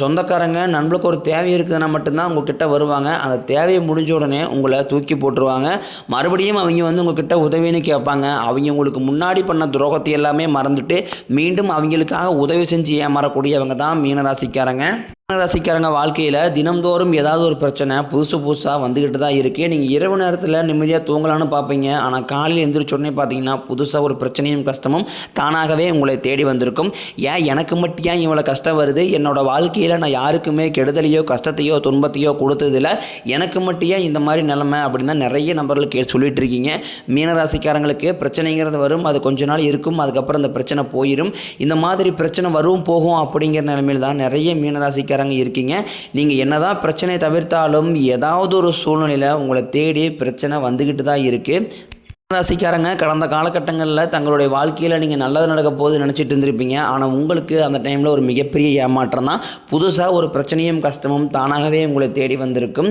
சொந்தக்காரங்க நண்பளுக்கு ஒரு தேவை இருக்குதுன்னா மட்டும்தான் உங்ககிட்ட வருவாங்க. அந்த தேவையை முடிஞ்ச உடனே உங்களை தூக்கி போட்டுருவாங்க. மறுபடியும் அவங்க வந்து உங்ககிட்ட உதவின்னு கேட்பாங்க. அவங்க உங்களுக்கு முன்னாடி பண்ண துரோகத்தை எல்லாமே மறந்துட்டு மீண்டும் அவங்களுக்காக உதவி செஞ்சு ஏமாறக்கூடியவங்க தான் மீனராசிக்காரங்க. மீனராசிக்காரங்க வாழ்க்கையில் தினம்தோறும் ஏதாவது ஒரு பிரச்சனை புதுசு புதுசாக வந்துக்கிட்டு தான் இருக்குது நீங்கள் இரவு நேரத்தில் நிம்மதியாக தூங்கலான்னு பார்ப்பீங்க ஆனால் காலையில் எழுந்திரிச்சோடனே உடனே பார்த்தீங்கன்னா புதுசாக ஒரு பிரச்சனையும் கஷ்டமும் தானாகவே உங்களை தேடி வந்திருக்கும். ஏன் எனக்கு மட்டும் ஏன் இவ்வளோ கஷ்டம் வருது? என்னோட வாழ்க்கையில் நான் யாருக்குமே கெடுதலையோ கஷ்டத்தையோ துன்பத்தையோ கொடுத்ததில்ல. எனக்கு மட்டும் ஏன் இந்த மாதிரி நிலமை அப்படின்னு தான் நிறைய நபர்கள் கே சொல்லிட்டு இருக்கீங்க. மீனராசிக்காரங்களுக்கு பிரச்சனைங்கிறது வரும். அது கொஞ்ச நாள் இருக்கும். அதுக்கப்புறம் இந்த பிரச்சனை போயிடும் இந்த மாதிரி பிரச்சனை வரும் போகும் அப்படிங்கிற நிலமையில் தான் நிறைய இறங்கி இருக்கீங்க. நீங்கள் என்னதான் பிரச்சனையை தவிர்த்தாலும் ஏதாவது ஒரு சூழ்நிலையில் உங்களை தேடி பிரச்சனை வந்துக்கிட்டு தான் இருக்குது ராசிக்காரங்க கடந்த காலகட்டங்களில் தங்களுடைய வாழ்க்கையில் நீங்கள் நல்லது நடக்க போது நினச்சிட்டு இருந்திருப்பீங்க. ஆனால் உங்களுக்கு அந்த டைமில் ஒரு மிகப்பெரிய ஏமாற்றம் தான். புதுசாக ஒரு பிரச்சனையும் கஷ்டமும் தானாகவே உங்களை தேடி வந்திருக்கும்.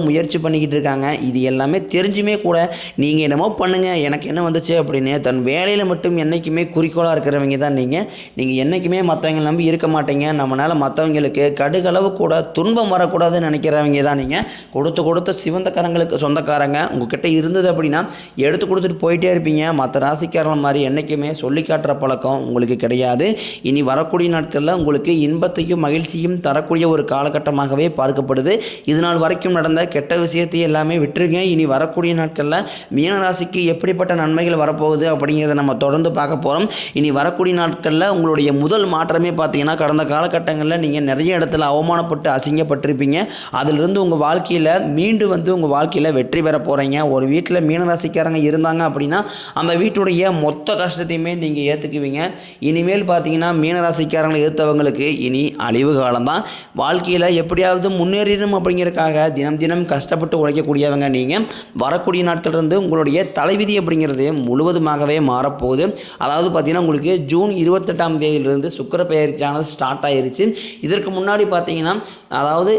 முயற்சி பண்ணிக்கிட்டு இருக்காங்க. இது எல்லாமே தெரிஞ்சுமே கூட நீங்கள் என்னமோ பண்ணுங்கள் எனக்கு என்ன வந்துச்சு அப்படின்னு தன் வேலையில் மட்டும் என்றைக்குமே குறிக்கோளாக இருக்கிறவங்க தான் நீங்கள் நீங்கள் என்றைக்குமே மற்றவங்க நம்பி இருக்க மாட்டீங்க. நம்மளால் மற்றவங்களுக்கு கடுகளவு கூட துன்பம் வரக்கூடாதுன்னு நினைக்கிறவங்க தான் நீங்கள் கொடுத்து கொடுத்த சிவந்தக்காரங்களுக்கு சொந்தக்காரங்க. உங்ககிட்ட இருந்தது அப்படின்னா எடுத்து கொடுத்துட்டு போயிட்டே இருப்பீங்க. மற்ற ராசிக்காரங்க மாதிரி என்றைக்குமே சொல்லி காட்டுற பழக்கம் உங்களுக்கு கிடையாது. இனி வரக்கூடிய நாட்களில் உங்களுக்கு இன்பத்தையும் மகிழ்ச்சியும் தரக்கூடிய ஒரு காலகட்டமாகவே பார்க்கப்படுது. இது நாள் வரைக்கும் நடந்த கெட்ட விஷயத்தையும் எல்லாமே விட்டுருங்க இனி வரக்கூடிய நாட்களில் மீனராசிக்கு எப்படிப்பட்ட நன்மைகள் வரப்போகுது அப்படிங்கிறத நம்ம தொடர்ந்து பார்க்க போகிறோம் இனி வரக்கூடிய நாட்களில் உங்களுடைய முதல் மாற்றமே பார்த்தீங்கன்னா கடந்த காலகட்டங்களில் நீங்கள் நிறைய இடத்துல அவமானப்பட்டு அசிங்கப்பட்டிருப்பீங்க. அதிலிருந்து உங்கள் வாழ்க்கையில் மீண்டு வந்து உங்கள் வாழ்க்கையில் வெற்றி பெற போகிறீங்க ஒரு வீட்டில் மீனராசிக்காரங்க இருந்தாங்க அப்படின்னா அந்த வீட்டுடைய மொத்த கஷ்டத்தையுமே நீங்கள் ஏற்றுக்குவீங்க இனிமேல் பார்த்தீங்கன்னா மீனராசிக்காரங்களை எதிர்த்தவங்களுக்கு இனி அழிவு காலம்தான். வாழ்க்கையில் எப்படியாவது முன்னேறிடும் அப்படிங்கிறதுக்காக தினம் தினம் கஷ்டப்பட்டு உழைக்கக்கூடியவங்க நீங்கள் வரக்கூடிய நாட்கள் இருந்து உங்களுடைய தலைவிதி அப்படிங்கிறது முழுவதுமாகவே மாறப்போகுது. அதாவது பார்த்தீங்கன்னா உங்களுக்கு ஜூன் இருபத்தெட்டாம் தேதியிலிருந்து சுக்கர பெயர்ச்சியானது ஸ்டார்ட் ஆயிருச்சு. இதற்கு முன்னாடி பார்த்தீங்கன்னா அதாவது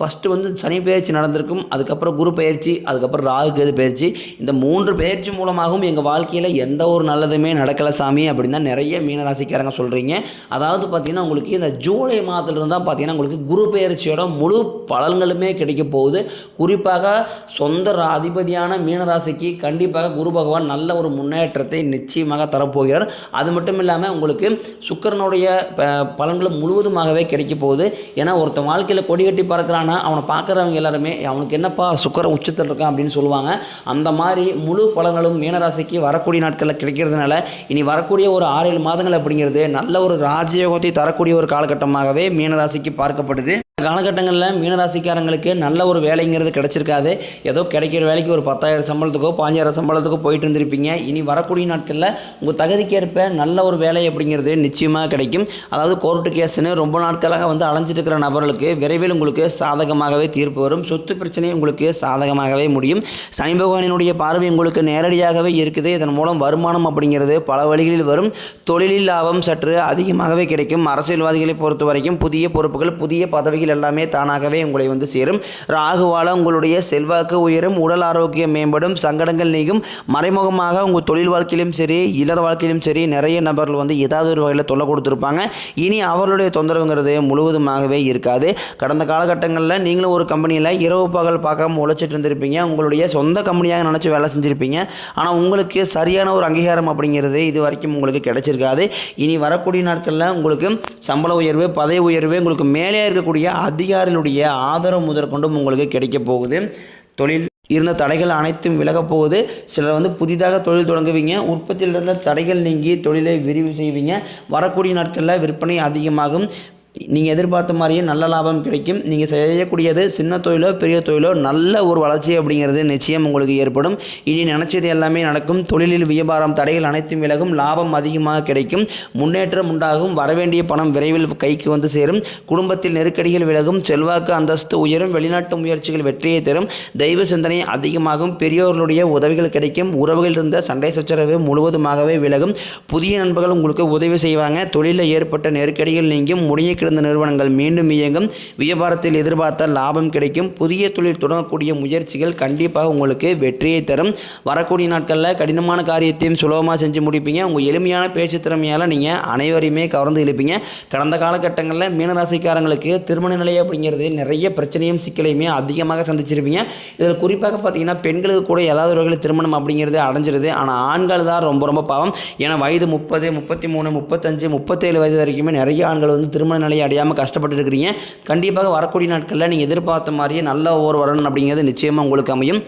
ஃபஸ்ட்டு வந்து சனி பயிற்சி நடந்திருக்கும் அதுக்கப்புறம் குரு பயிற்சி அதுக்கப்புறம் ராகு கேது பயிற்சி இந்த மூன்று பயிற்சி மூலமாகவும் எங்கள் வாழ்க்கையில் எந்த ஒரு நல்லதுமே நடக்கலை சாமி அப்படின்னு தான் நிறைய மீனராசிக்காரங்க சொல்கிறீங்க அதாவது பார்த்திங்கன்னா உங்களுக்கு இந்த ஜூலை மாதத்துலேருந்து தான் பார்த்தீங்கன்னா உங்களுக்கு குரு பயிற்சியோட முழு பலன்களுமே கிடைக்க போகுது. குறிப்பாக சொந்த அதிபதியான மீனராசிக்கு கண்டிப்பாக குரு பகவான் நல்ல ஒரு முன்னேற்றத்தை நிச்சயமாக தரப்போகிறார். அது மட்டும் இல்லாமல் உங்களுக்கு சுக்கரனுடைய ப- பலன்களும் முழுவதுமாகவே கிடைக்க போகுது. ஏன்னா ஒருத்தன் வாழ்க்கையில் கொடி கட்டி பறக்கிறான்னா அவனை பார்க்குறவங்க எல்லாருமே அவனுக்கு என்னப்பா சுக்கர உச்சத்தில் இருக்கான்? அப்படின்னு சொல்லுவாங்க. அந்த மாதிரி முழு பழங்களும் மீனராசிக்கு வரக்கூடிய நாட்களில் கிடைக்கிறதுனால இனி வரக்கூடிய ஒரு ஆறு ஏழு மாதங்கள் அப்படிங்கிறது நல்ல ஒரு ராஜயோகத்தை தரக்கூடிய ஒரு காலகட்டமாகவே மீனராசிக்கு பார்க்கப்படுது. காலகட்டங்களில் மீனராசிக்காரங்களுக்கு நல்ல ஒரு வேலைங்கிறது கிடச்சிருக்காது. ஏதோ கிடைக்கிற வேலைக்கு ஒரு பத்தாயிரம் சம்பளத்துக்கோ பாஞ்சாயிரம் சம்பளத்துக்கோ போயிட்டு இருந்திருப்பீங்க. இனி வரக்கூடிய நாட்களில் உங்கள் தகுதிக்கேற்ப நல்ல ஒரு வேலை அப்படிங்கிறது நிச்சயமாக கிடைக்கும். அதாவது கோர்ட்டு கேஸ்னு ரொம்ப நாட்களாக வந்து அலைஞ்சிட்டு இருக்கிற நபர்களுக்கு விரைவில் உங்களுக்கு சாதகமாகவே தீர்ப்பு வரும். சொத்து பிரச்சனை உங்களுக்கு சாதகமாகவே முடியும். சனி பகவானினுடைய பார்வை உங்களுக்கு நேரடியாகவே இருக்குது. இதன் மூலம் வருமானம் அப்படிங்கிறது பல வழிகளில் வரும். தொழிலில் லாபம் சற்று அதிகமாகவே கிடைக்கும். அரசியல்வாதிகளை பொறுத்த வரைக்கும் புதிய பொறுப்புகள் புதிய பதவிகள் எல்லாமே தானாகவே உங்களை வந்து சேரும். ராகுவால உங்களுடைய செல்வாக்கு உயரும் உடல் ஆரோக்கியம் மேம்படும் சங்கடங்கள் நீங்கும். மறைமுகமாக உங்கள் தொழில் வாழ்க்கையிலும் சரி இளர் வாழ்க்கையிலும் சரி நிறைய நபர்கள் வந்து ஏதாவது ஒரு வகையில் தொல்லை கொடுத்துருப்பாங்க. இனி அவர்களுடைய தொந்தரவுங்கிறது முழுவதுமாகவே இருக்காது. கடந்த காலகட்டங்களில் நீங்களும் ஒரு கம்பெனியில் இரவு பகல் பார்க்காம உழைச்சிட்டு இருந்திருப்பீங்க. உங்களுடைய சொந்த கம்பெனியாக நினச்சி வேலை செஞ்சுருப்பீங்க. ஆனால் உங்களுக்கு சரியான ஒரு அங்கீகாரம் அப்படிங்கிறது இது வரைக்கும் உங்களுக்கு கிடைச்சிருக்காது. இனி வரக்கூடிய நாட்களில் உங்களுக்கு சம்பள உயர்வு பதவி உயர்வு உங்களுக்கு மேலே இருக்கக்கூடிய அதிகாரிகளுடைய ஆதரவு முதற்கொண்டும் உங்களுக்கு கிடைக்க போகுது. தொழில் இருந்த தடைகள் அனைத்தும் விலகப் போகுது. சிலர் வந்து புதிதாக தொழில் தொடங்குவீங்க. உற்பத்தியில் இருந்த தடைகள் நீங்கி தொழிலை விரிவு செய்வீங்க. வரக்கூடிய நாட்களில் விற்பனை அதிகமாகும். நீங்கள் எதிர்பார்த்த மாதிரியே நல்ல லாபம் கிடைக்கும். நீங்கள் செய்யக்கூடியது சின்ன தொழிலோ பெரிய தொழிலோ நல்ல ஒரு வளர்ச்சி அப்படிங்கிறது நிச்சயம் உங்களுக்கு ஏற்படும். இனி நினச்சது எல்லாமே நடக்கும். தொழிலில் வியாபாரம் தடைகள் அனைத்தும் விலகும். லாபம் அதிகமாக கிடைக்கும். முன்னேற்றம் உண்டாகும். வரவேண்டிய பணம் விரைவில் கைக்கு வந்து சேரும். குடும்பத்தில் நெருக்கடிகள் விலகும். செல்வாக்கு அந்தஸ்து உயரும். வெளிநாட்டு முயற்சிகள் வெற்றியை தரும். தெய்வ சிந்தனை அதிகமாகும். பெரியோர்களுடைய உதவிகள் கிடைக்கும். உறவுகள் இருந்த சண்டை சச்சரவு முழுவதுமாகவே விலகும். புதிய நண்பர்கள் உங்களுக்கு உதவி செய்வாங்க. தொழிலில் ஏற்பட்ட நெருக்கடிகள் நீங்கும். முடிய கிடந்த நிறுவனங்கள் மீண்டும் இயங்கும். வியாபாரத்தில் எதிர்பார்த்த லாபம் கிடைக்கும். புதிய தொழில் தொடங்கக்கூடிய முயற்சிகள் கண்டிப்பாக உங்களுக்கு வெற்றியை தரும். வரக்கூடிய நாட்களில் கடினமான காரியத்தையும் சுலபமாக செஞ்சு முடிப்பீங்க. உங்கள் எளிமையான பேச்சு திறமையால் நீங்கள் அனைவரையுமே கவர்ந்து இழுப்பீங்க. கடந்த காலகட்டங்களில் மீனராசிக்காரங்களுக்கு திருமண நிலை அப்படிங்கிறது நிறைய பிரச்சனையும் சிக்கலையுமே அதிகமாக சந்திச்சிருப்பீங்க. இதில் குறிப்பாக பார்த்தீங்கன்னா பெண்களுக்கு கூட ஏதாவது ஒரு வகையில் திருமணம் அப்படிங்கிறது அடைஞ்சிருது. ஆனால் ஆண்கள் தான் ரொம்ப ரொம்ப பாவம். ஏன்னா வயது முப்பது முப்பத்தி மூணு முப்பத்தஞ்சு முப்பத்தேழு வயது வரைக்குமே நிறைய ஆண்கள் வந்து திருமண சூழ்நிலையை அடையாமல் கஷ்டப்பட்டு இருக்கிறீங்க. கண்டிப்பாக வரக்கூடிய நாட்களில் நீங்கள் எதிர்பார்த்த மாதிரியே நல்ல ஒரு வரணும் அப்படிங்கிறது நிச்சயமாக உங்களுக்கு அமையும்.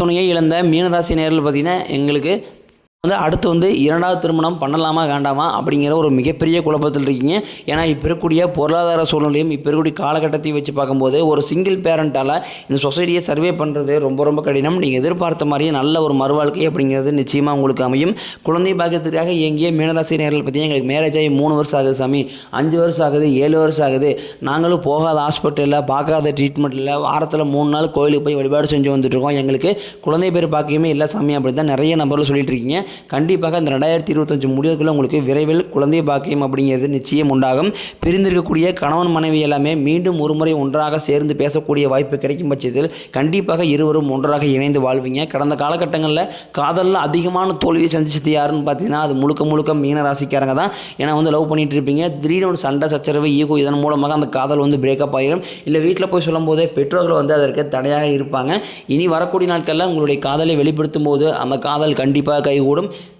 துணையை இழந்த மீனராசி நேரில் பார்த்தீங்கன்னா எங்களுக்கு வந்து அடுத்து வந்து இரண்டாவது திருமணம் பண்ணலாமா வேண்டாமா அப்படிங்கிற ஒரு மிகப்பெரிய குழப்பத்தில் இருக்கீங்க. ஏன்னா இப்போ இருக்கக்கூடிய பொருளாதார சூழ்நிலையும் இப்போ இருக்கக்கூடிய காலகட்டத்தையும் வச்சு பார்க்கும்போது ஒரு சிங்கிள் பேரண்ட்டால் இந்த சொசைட்டியை சர்வே பண்ணுறது ரொம்ப ரொம்ப கடினம். நீங்கள் எதிர்பார்த்த மாதிரியே நல்ல ஒரு மறுவாழ்க்கை அப்படிங்கிறது நிச்சயமாக உங்களுக்கு அமையும். குழந்தை பாக்கியத்திற்காக இயங்கிய மீனராசி நேரில் பார்த்தீங்கன்னா எங்களுக்கு மேரேஜ் ஆகி மூணு வருஷம் ஆகுது சாமி. அஞ்சு வருஷம் ஆகுது ஏழு வருஷம் ஆகுது. நாங்களும் போகாத ஹாஸ்பிட்டலில் பார்க்காத ட்ரீட்மெண்ட் இல்லை வாரத்தில் மூணு நாள் கோயிலுக்கு போய் வழிபாடு செஞ்சு வந்துட்டுருக்கோம் எங்களுக்கு குழந்தை பேர் பாக்கியமே இல்லை சாமி அப்படின்னு தான் நிறைய நபர்கள் சொல்லிட்டு இருக்கீங்க. கண்டிப்பாக இந்த ரெண்டாயிரத்தி இருபத்தஞ்சு முடிவுக்குள்ளே உங்களுக்கு விரைவில் குழந்தை பாக்கியம் அப்படிங்கிறது நிச்சயம் உண்டாகும். பிரிந்திருக்கக்கூடிய கணவன் மனைவி எல்லாமே மீண்டும் ஒரு முறை ஒன்றாக சேர்ந்து பேசக்கூடிய வாய்ப்பு கிடைக்கும் பட்சத்தில் கண்டிப்பாக இருவரும் ஒன்றாக இணைந்து வாழ்வீங்க. கடந்த காலகட்டங்களில் காதலில் அதிகமான தோல்வியை சந்திச்சது யாருன்னு பார்த்தீங்கன்னா அது முழுக்க முழுக்க மீன ராசிக்காரங்க தான். ஏன்னா வந்து லவ் பண்ணிட்டு இருப்பீங்க. திடீர்னு ஒரு சண்டை சச்சரவு ஈகோ இதன் மூலமாக அந்த காதல் வந்து பிரேக்கப் ஆகிடும் இல்லை வீட்டில் போய் சொல்லும்போதே பெற்றோர்கள் வந்து அதற்கு தடையாக இருப்பாங்க. இனி வரக்கூடிய நாட்களில் உங்களுடைய காதலை வெளிப்படுத்தும் போது அந்த காதல் கண்டிப்பாக கைகூடும். ediyorum.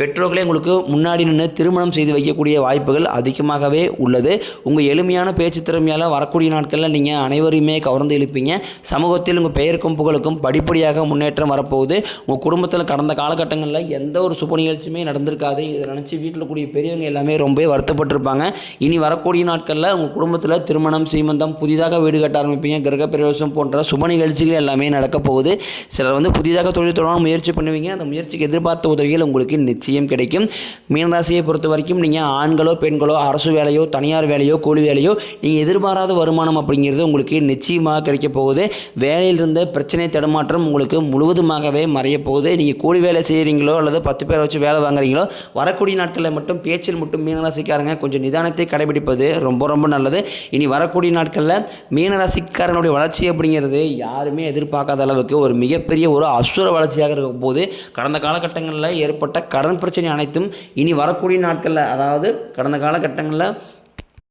பெற்றோர்களே உங்களுக்கு முன்னாடி நின்று திருமணம் செய்து வைக்கக்கூடிய வாய்ப்புகள் அதிகமாகவே உள்ளது. உங்கள் எளிமையான பேச்சு திறமையால் வரக்கூடிய நாட்களில் நீங்கள் அனைவரையுமே கவர்ந்து இழுப்பீங்க. சமூகத்தில் உங்கள் பெயருக்கும் புகழுக்கும் படிப்படியாக முன்னேற்றம் வரப்போகுது. உங்கள் குடும்பத்தில் கடந்த காலகட்டங்களில் எந்த ஒரு சுப நிகழ்ச்சியுமே நடந்திருக்காது. இதை நினச்சி வீட்டில் கூடிய பெரியவங்க எல்லாமே ரொம்பவே வருத்தப்பட்டிருப்பாங்க. இனி வரக்கூடிய நாட்களில் உங்கள் குடும்பத்தில் திருமணம் சீமந்தம் புதிதாக வீடு கட்ட ஆரம்பிப்பீங்க. கிரகப்பிரவேசம் போன்ற சுப நிகழ்ச்சிகள் எல்லாமே நடக்க போகுது சிலர் வந்து புதிதாக தொழில் தொடர முயற்சி பண்ணுவீங்க. அந்த முயற்சிக்கு எதிர்பார்த்த உதவிகள் உங்களுக்கு நிச்சயம் கிடைக்கும். மீனராசியை பொறுத்த வரைக்கும் நீங்கள் ஆண்களோ பெண்களோ அரசு வேலையோ தனியார் வேலையோ கூலி வேலையோ நீங்கள் எதிர்பாராத வருமானம் அப்படிங்கிறது உங்களுக்கு நிச்சயமாக கிடைக்க போகுது. வேலையில் இருந்த பிரச்சனை தடுமாற்றம் உங்களுக்கு முழுவதுமாகவே மறைய போகுது. நீங்கள் கூலி வேலை செய்கிறீங்களோ அல்லது பத்து பேரை வச்சு வேலை வாங்குறீங்களோ வரக்கூடிய நாட்களில் மட்டும் பேச்சில் மட்டும் மீனராசிக்காரங்க கொஞ்சம் நிதானத்தை கடைபிடிப்பது ரொம்ப ரொம்ப நல்லது. இனி வரக்கூடிய நாட்களில் மீனராசிக்காரனுடைய வளர்ச்சி அப்படிங்கிறது யாருமே எதிர்பார்க்காத அளவுக்கு ஒரு மிகப்பெரிய ஒரு அசுர வளர்ச்சியாக இருக்கும் போது கடந்த காலகட்டங்களில் ஏற்பட்ட கடன் பிரச்சனை அனைத்தும் இனி வரக்கூடிய நாட்களில் அதாவது கடந்த காலகட்டங்களில்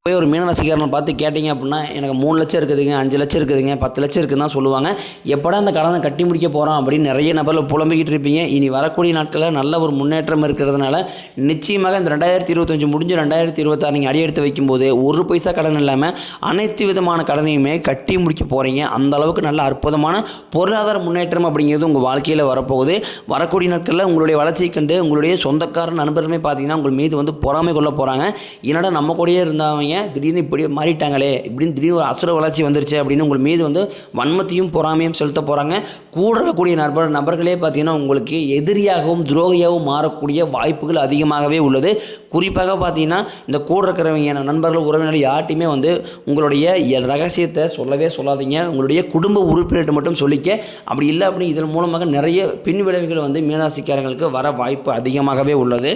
போய் ஒரு மீனராசிக்காரனை பார்த்து கேட்டிங்க அப்படின்னா எனக்கு மூணு லட்சம் இருக்குதுங்க அஞ்சு லட்சம் இருக்குதுங்க பத்து லட்சம் இருக்குதுன்னு தான் சொல்லுவாங்க. எப்படா அந்த கடனை கட்டி முடிக்க போகிறோம் அப்படின்னு நிறைய நபரில் புலம்பிக்கிட்டு இருப்பீங்க. இனி வரக்கூடிய நாட்களில் நல்ல ஒரு முன்னேற்றம் இருக்கிறதுனால நிச்சயமாக இந்த ரெண்டாயிரத்தி இருபத்தஞ்சு முடிஞ்சு ரெண்டாயிரத்தி இருபத்தாறு நீங்கள் அடியெடுத்து வைக்கும்போது ஒரு பைசா கடன் இல்லாமல் அனைத்து விதமான கடனையுமே கட்டி முடிக்க போகிறீங்க அந்த அளவுக்கு நல்ல அற்புதமான பொருளாதார முன்னேற்றம் அப்படிங்கிறது உங்கள் வாழ்க்கையில் வரப்போகுது. வரக்கூடிய நாட்களில் உங்களுடைய வளர்ச்சியை கண்டு உங்களுடைய சொந்தக்கார நண்பருமே பார்த்தீங்கன்னா உங்கள் மீது வந்து பொறாமை கொள்ள போகிறாங்க என்னடா நம்ம கூடயே இருந்தவங்க திடீர்னு இப்படி மாறிட்டாங்களே இப்படின்னு திடீர்னு ஒரு அசுர வளர்ச்சி வந்துருச்சு அப்படின்னு உங்கள் மீது வந்து வன்மத்தையும் பொறாமையும் செலுத்த போகிறாங்க கூட இருக்கக்கூடிய நபர் நபர்களே பார்த்தீங்கன்னா உங்களுக்கு எதிரியாகவும் துரோகியாகவும் மாறக்கூடிய வாய்ப்புகள் அதிகமாகவே உள்ளது. குறிப்பாக பார்த்தீங்கன்னா இந்த கூட இருக்கிறவங்க நண்பர்கள் உறவினர்கள் யார்ட்டையுமே வந்து உங்களுடைய ரகசியத்தை சொல்லவே சொல்லாதீங்க. உங்களுடைய குடும்ப உறுப்பினர்கிட்ட மட்டும் சொல்லிக்க. அப்படி இல்லை அப்படின்னு இதன் மூலமாக நிறைய பின் விளைவுகள் வந்து மீனாசிக்காரங்களுக்கு வர வாய்ப்பு அதிகமாகவே உள்ளது.